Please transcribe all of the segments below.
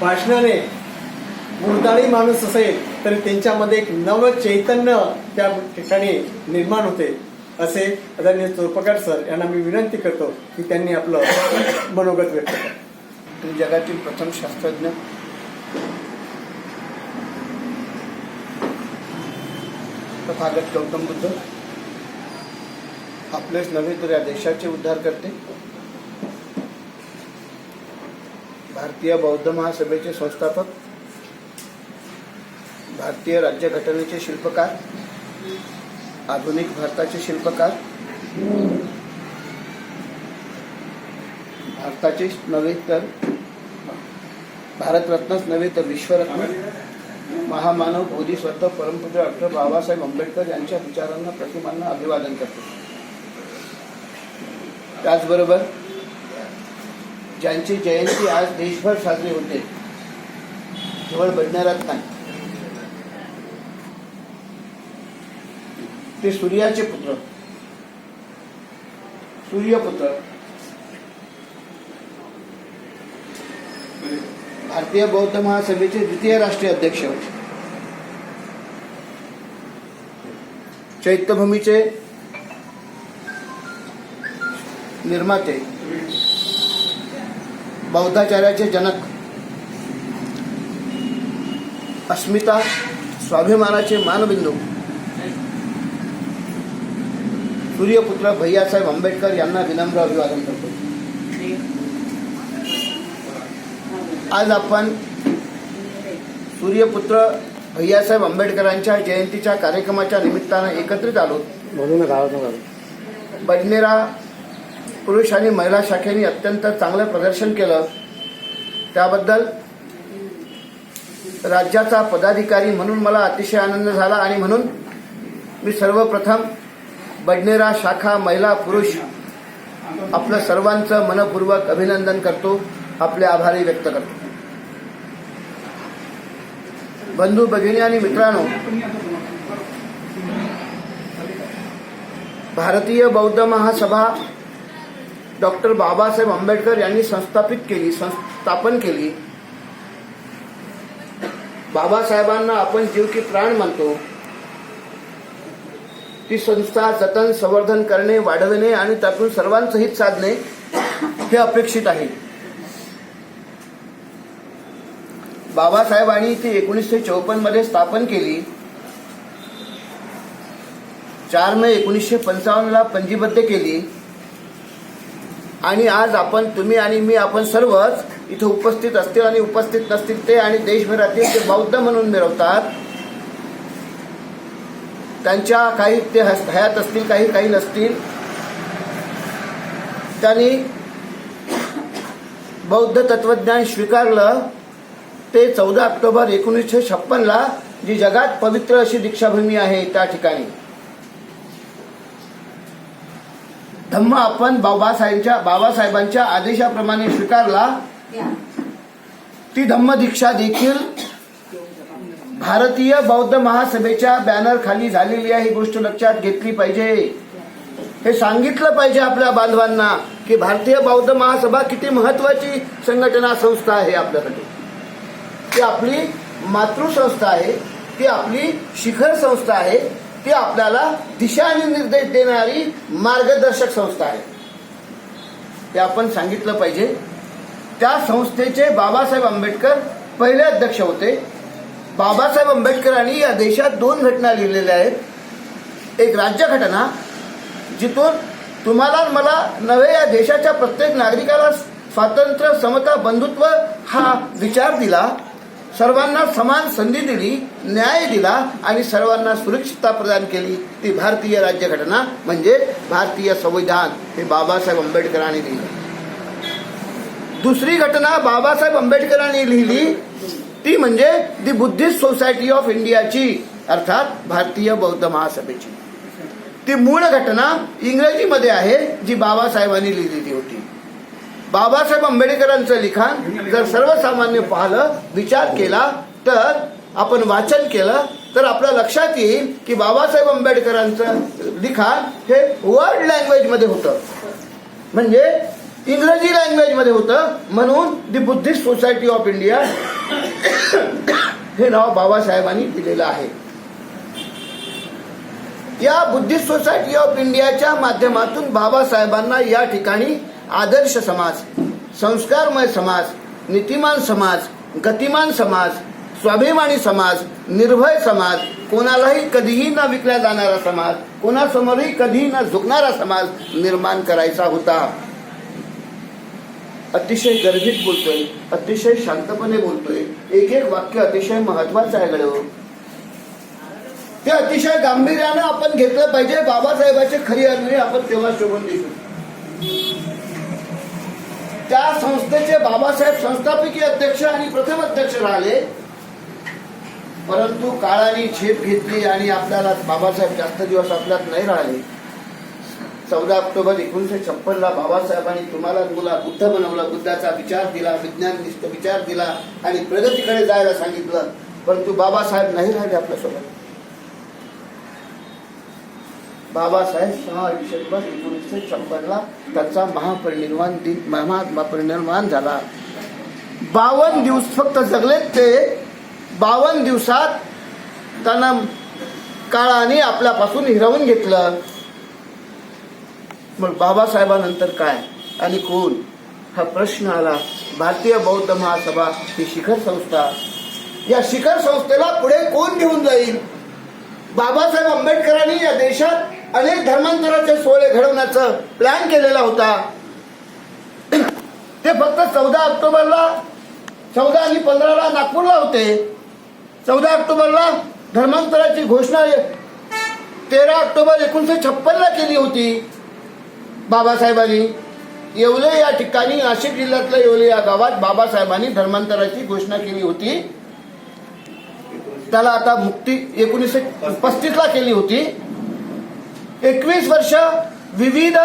भाषणाने मुरदाळी माणूस असेल तर त्यांच्यामध्ये एक नव चैतन्य त्या ठिकाणी निर्माण होते. असे आदरणीय चोरपकार सर यांना मी विनंती करतो की त्यांनी आपलं मनोगत व्यक्त करावं जगातील प्रथम शास्त्रज्ञ तथागत गौतम बुद्ध आपलेच नव्हे तर या देशाचे उद्धार करते. भारतीय बौद्ध महासभेचे संस्थापक भारतीय राज्यघटनेचे शिल्पकार आधुनिक भारताचे शिल्पकार भारताचेच नव्हे तर भारतरत्नच नव्हे तर विश्वरत्न. महामानव बोधिसत्व परमपूज्य डॉक्टर बाबासाहेब आंबेडकर यांच्या विचारांना प्रतिमांना अभिवादन करतो. त्याचबरोबर ज्यांची जयंती आज देशभर साजरी होते केवळ बदणारात नाही. ते सूर्याचे पुत्र. सूर्यपुत्र. भारतीय बौद्ध महासभेचे द्वितीय राष्ट्रीय अध्यक्ष. चैत्यभूमीचे निर्माते. बौद्धाचार्याचे जनक. अस्मिता स्वाभिमानाचे मानबिंदू. सूर्यपुत्र भैयासाहेब आंबेडकर यांना विनम्र अभिवादन करतो. आज आपण सूर्यपुत्र भैयासाहेब आंबेडकरांच्या जयंतीच्या कार्यक्रमाच्या निमित्तानं एकत्रित आलो. बडनेरा पुरुष आणि महिला शाखेने अत्यंत चांगलं प्रदर्शन केलं. त्याबद्दल राज्याचा पदाधिकारी म्हणून मला अतिशय आनंद झाला आणि म्हणून मी सर्वप्रथम बडनेरा शाखा महिला पुरुष आपलं सर्वांचं मनपूर्वक अभिनंदन करतो. आपले आभारही व्यक्त करतो. बंधू भगिनी आणि मित्रांनो भारतीय बौद्ध महासभा डॉक्टर बाबासाहेब आंबेडकर यांनी संस्थापित केली संस्थापन केली. बाबासाहेबांना आपण जीव की प्राण मानतो ती संस्था जतन संवर्धन करणे वाढविणे आणि त्यातून सर्वांचं हित साधणे हे अपेक्षित आहे. बाबासाहेबांनी ती एकोणीसशे चौपन्नमध्ये स्थापन केली. चार मे एकोणीसशे पंचावन्न ला पंजीबद्ध केली. आणि आज आपण तुम्ही आणि मी आपण सर्वच इथं उपस्थित असतील आणि उपस्थित नसतील ते आणि देशभरातील ते बौद्ध म्हणून मिळवतात. त्यांच्या काही ते हस- हयात असतील काही काही नसतील. त्यांनी बौद्ध तत्वज्ञान स्वीकारलं. ते चौदा ऑक्टोबर एकोणीसशे छप्पनला जी जगात पवित्र अशी दीक्षाभूमी आहे त्या ठिकाणी. धम्म आपण बाबासाहेबांच्या बाबासाहेबांच्या आदेशाप्रमाणे स्वीकारला. ती धम्म दीक्षा देखील भारतीय बौद्ध महासभेच्या बॅनर खाली झालेली आहे ही गोष्ट लक्षात घेतली पाहिजे. हे सांगितलं पाहिजे आपल्या बांधवांना की भारतीय बौद्ध महासभा किती महत्वाची संघटना संस्था आहे आपल्यासाठी. ती आपली मातृसंस्था आहे ती आपली शिखर संस्था आहे ती आपल्याला दिशा आणि निर्देश देणारी मार्गदर्शक संस्था आहे. ते आपण सांगितलं पाहिजे. त्या संस्थेचे बाबासाहेब आंबेडकर पहिले अध्यक्ष होते. बाबासाहेब आंबेडकरांनी या देशात दोन घटना लिहिलेल्या आहेत. एक राज्यघटना जिथून तुम्हाला मला नव्हे या देशाच्या प्रत्येक नागरिकाला स्वातंत्र्य समता बंधुत्व हा विचार दिला. सर्वांना समान संधी दिली न्याय दिला आणि सर्वांना सुरक्षितता प्रदान केली. ती भारतीय राज्यघटना म्हणजे भारतीय संविधान हे बाबासाहेब आंबेडकरांनी लिहिलं. दुसरी घटना बाबासाहेब आंबेडकरांनी लिहिली ती म्हणजे दी बुद्धिस्ट सोसायटी ऑफ इंडियाची अर्थात भारतीय बौद्ध महासभेची. ती मूळ घटना इंग्रजीमध्ये आहे जी बाबासाहेबांनी लिहिलेली होती. बाबासाहेब आंबेडकरांचं लिखाण जर सर्वसामान्य पाहिलं विचार केला तर आपण वाचन केलं तर आपल्या लक्षात येईल की बाबासाहेब आंबेडकरांचं लिखाण हे वर्ल्ड लँग्वेजमध्ये होतं. म्हणजे इंग्रजी लँग्वेजमध्ये होतं. म्हणून the Buddhist society of India हे नाव बाबासाहेबांनी दिलेलं आहे. या बुद्धिस्ट सोसायटी ऑफ इंडियाच्या माध्यमातून बाबासाहेबांना या ठिकाणी आदर्श समाज संस्कारमय समाज नीतिमान समाज गतिमान समाज स्वाभिमानी समाज निर्भय समाज कोणालाही कधीही न विकला जाणारा समाज कोणासमोरही कधीही न झुकणारा समाज निर्माण करायचा होता. अतिशय गर्भित बोलतोय अतिशय शांतपणे बोलतोय. एक एक वाक्य अतिशय महत्वाचं आहे गडव ते अतिशय गांभीर्यानं आपण घेतलं पाहिजे. बाबासाहेबाचे खरी अर्थ आपण तेव्हा शोभून दिसू त्या संस्थेचे बाबासाहेब संस्थापकीय अध्यक्ष आणि प्रथम अध्यक्ष राहिले. परंतु काळाने झेप घेतली आणि आपल्याला बाबासाहेब जास्त दिवस आपल्यात नाही राहिले. चौदा ऑक्टोबर एकोणीसशे छप्पन ला बाबासाहेबांनी तुम्हाला मुला बुद्ध बनवला बुद्धाचा विचार दिला विज्ञाननिष्ठ विचार दिला आणि प्रगतीकडे जायला सांगितलं. परंतु बाबासाहेब नाही राहिले आपल्यासोबत. बाबासाहेब सहा डिसेंबर एकोणीसशे छप्पन ला त्यांचा महापरिनिर्वाण दिन महापरिनिर्वाण झाला. बावन्न दिवस फक्त जगलेत ते. बावन्न दिवसात त्यांना काळाने आपल्यापासून हिरवून घेतलं. मग बाबासाहेबानंतर काय? आणि कोण? हा प्रश्न आला. भारतीय बौद्ध महासभा ही शिखर संस्था. या शिखर संस्थेला पुढे कोण घेऊन जाईल? बाबासाहेब आंबेडकरांनी या देशात अनेक धर्मांतराचे सोहळे घडवण्याचा प्लॅन केलेला होता. ते फक्त चौदा ऑक्टोबरला चौदा आणि पंधराला नागपूरला होते. चौदा ऑक्टोबरला धर्मांतराची घोषणा तेरा ऑक्टोबर एकोणीसशे छप्पनला केली होती. बाबासाहेबांनी. येवले या ठिकाणी नाशिक जिल्ह्यातल्या येवले या गावात बाबासाहेबांनी धर्मांतराची घोषणा केली होती. त्याला आता मुक्ती एकोणीसशे पस्तीसला केली होती. एकवीस वर्ष विविध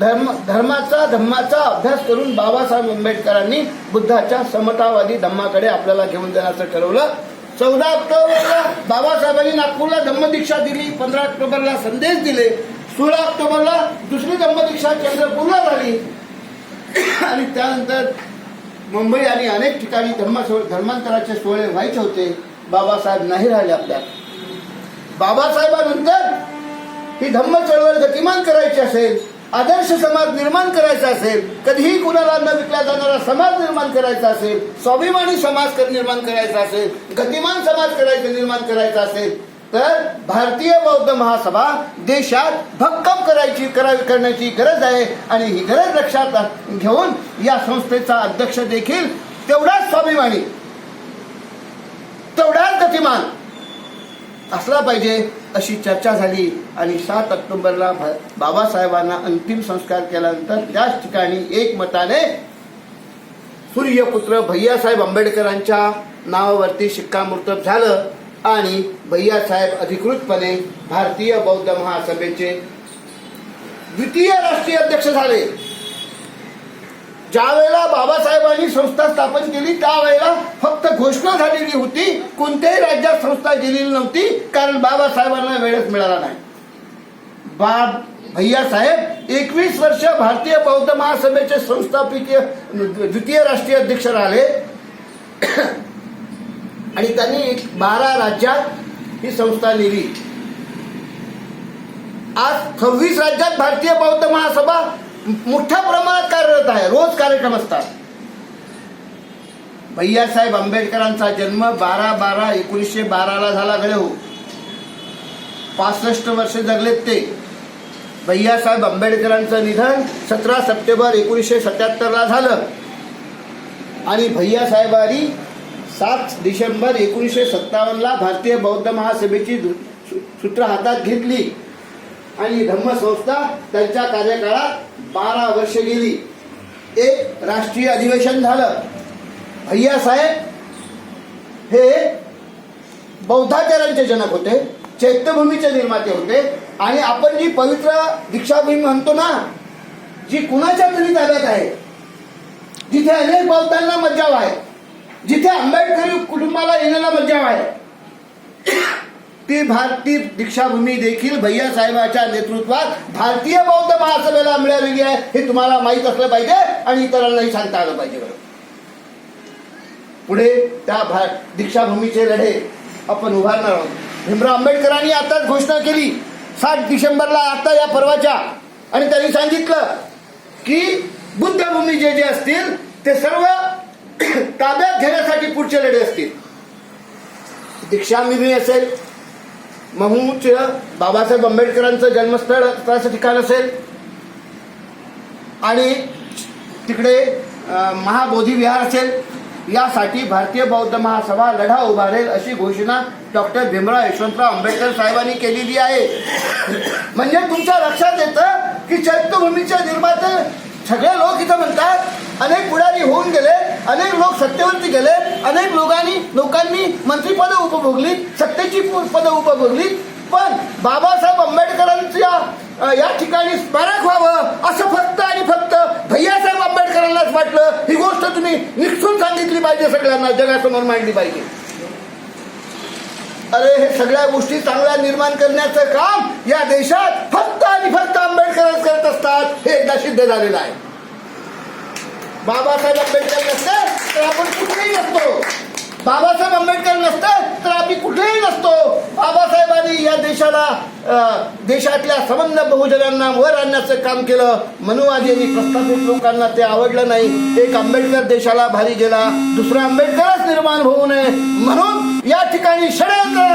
धर्म धर्माचा धम्माचा अभ्यास करून बाबासाहेब आंबेडकरांनी बुद्धाच्या समतावादी धम्माकडे आपल्याला घेऊन जाण्याचं ठरवलं. चौदा ऑक्टोबरला बाबासाहेबांनी नागपूरला धम्मदीक्षा दिली पंधरा ऑक्टोबरला संदेश दिले सोळा ऑक्टोबरला दुसरी धम्मदीक्षा चंद्रपूरला झाली. आणि त्यानंतर मुंबई आणि अनेक ठिकाणी धर्म धर्मांतराचे सोहळे व्हायचे होते. बाबासाहेब नाही राहिले आपल्यात. बाबासाहेबानंतर ही धम्म चळवळ गतिमान करायची असेल आदर्श समाज निर्माण करायचा असेल कधीही कुणाला न विकला जाणारा समाज निर्माण करायचा असेल स्वाभिमानी समाज निर्माण करायचा असेल गतिमान समाज करायचा निर्माण करायचा असेल तर भारतीय बौद्ध महासभा देशात भक्कम करायची करावी करण्याची गरज आहे. आणि ही गरज लक्षात घेऊन या संस्थेचा अध्यक्ष देखील तेवढाच स्वाभिमानी तेवढाच गतिमान असला पाहिजे अशी चर्चा झाली आणि सात ऑक्टोबरला बाबासाहेबांना अंतिम संस्कार केल्यानंतर त्याच ठिकाणी एकमताने सूर्यपुत्र भैयासाहेब आंबेडकरांच्या नावावरती शिक्कामोर्तब झालं आणि भैयासाहेब अधिकृतपणे भारतीय बौद्ध महासभेचे द्वितीय राष्ट्रीय अध्यक्ष झाले. ज्या वेळेला बाबासाहेबांनी संस्था स्थापन केली त्यावेळेला फक्त घोषणा झालेली होती कोणत्याही राज्यात संस्था गेलेली नव्हती कारण बाबासाहेबांना वेळच मिळाला नाही. बा भैयासाहेब एकवीस वर्ष भारतीय बौद्ध महासभेचे संस्थापकीय द्वितीय राष्ट्रीय अध्यक्ष राहिले. आणि त्यांनी बारा राज्यात ही संस्था नेली. आज सव्वीस राज्यात भारतीय बौद्ध महासभा मोठ्या प्रमाणात कार्यरत आहे. रोज कार्यक्रम असतात. भैयासाहेब आंबेडकरांचा जन्म बारा बारा एकोणीसशे बाराला झाला घडव. पासष्ट वर्ष जगलेत ते. भैयासाहेब आंबेडकरांचं निधन सतरा सप्टेंबर एकोणीसशे सत्याहत्तरला झालं. आणि भैयासाहेबांनी सात डिसेंबर एकोणीसशे सत्तावन्नला भारतीय बौद्ध महासभेची सूत्र हातात घेतली. आणि धम्मसंस्था त्यांच्या कार्यकाळात बारा वर्ष गेली. एक राष्ट्रीय अधिवेशन झालं. भैयासाहेब हे बौद्धाचार्यांचे जनक होते चैत्यभूमीचे निर्माते होते आणि आपण जी पवित्र दीक्षाभूमी म्हणतो ना जी कुणाच्या तरी ताब्यात आहे जिथे अनेक बौद्धांना मज्जाव आहे जिथे आंबेडकरी कुटुंबाला येण्याला मज्जाव आहे ती भारतीय दीक्षाभूमी देखील भैया साहेबाच्या नेतृत्वात भारतीय बौद्ध महासभेला मिळालेली आहे हे तुम्हाला माहीत असलं पाहिजे आणि इतरांनाही सांगता आलं पाहिजे बरं. पुढे त्या दीक्षाभूमीचे लढे आपण उभारणार आहोत. भीमराव आंबेडकरांनी आताच घोषणा केली सात डिसेंबरला आता या पर्वाच्या. आणि त्यांनी सांगितलं की बुद्धभूमी जे जे असतील ते सर्व ताब्यात घेण्यासाठी पुढचे लढे असतील. दीक्षाभूमी असेल महूच बाबासाहेब आंबेडकरांचं जन्मस्थळ असं ठिकाण असेल. आणि तिकडे महाबोधी विहार असेल. यासाठी भारतीय बौद्ध महासभा लढा उभारेल अशी घोषणा डॉक्टर भीमराव यशवंतराव आंबेडकर साहेबांनी केलेली आहे. म्हणजे तुमच्या लक्षात येतं की चैत्यभूमीच्या निर्माते सगळे लोक इथं म्हणतात अनेक पुढारी होऊन गेले अनेक लोक सत्तेवरती गेले अनेक लोकांनी लोकांनी मंत्रीपदं उपभोगली सत्तेची पु- पदं उपभोगली पण बाबासाहेब आंबेडकरांच्या या ठिकाणी स्मारक व्हावं असं फक्त आणि फक्त भैयासाहेब आंबेडकरांनाच वाटलं. ही गोष्ट तुम्ही निक्षून सांगितली पाहिजे सगळ्यांना जगासमोर मांडली पाहिजे. अरे हे सगळ्या गोष्टी चांगल्या निर्माण करण्याचं काम या देशात फक्त आणि फक्त आंबेडकरच करत असतात हे एकदा सिद्ध झालेलं आहे. बाबासाहेब आंबेडकर नसते तर आपण कुठेही नसतो. बाबासाहेब आंबेडकर नसते तर आम्ही कुठेही नसतो. बाबासाहेबांनी या देशाला देशातल्या संबंध बहुजनांना वर आणण्याचं काम केलं. मनुवादी यांनी प्रस्थापित लोकांना ते आवडलं नाही. एक आंबेडकर देशाला भारी गेला दुसरा आंबेडकरच निर्माण होऊ नये. म्हणून या ठिकाणी षडयंत्र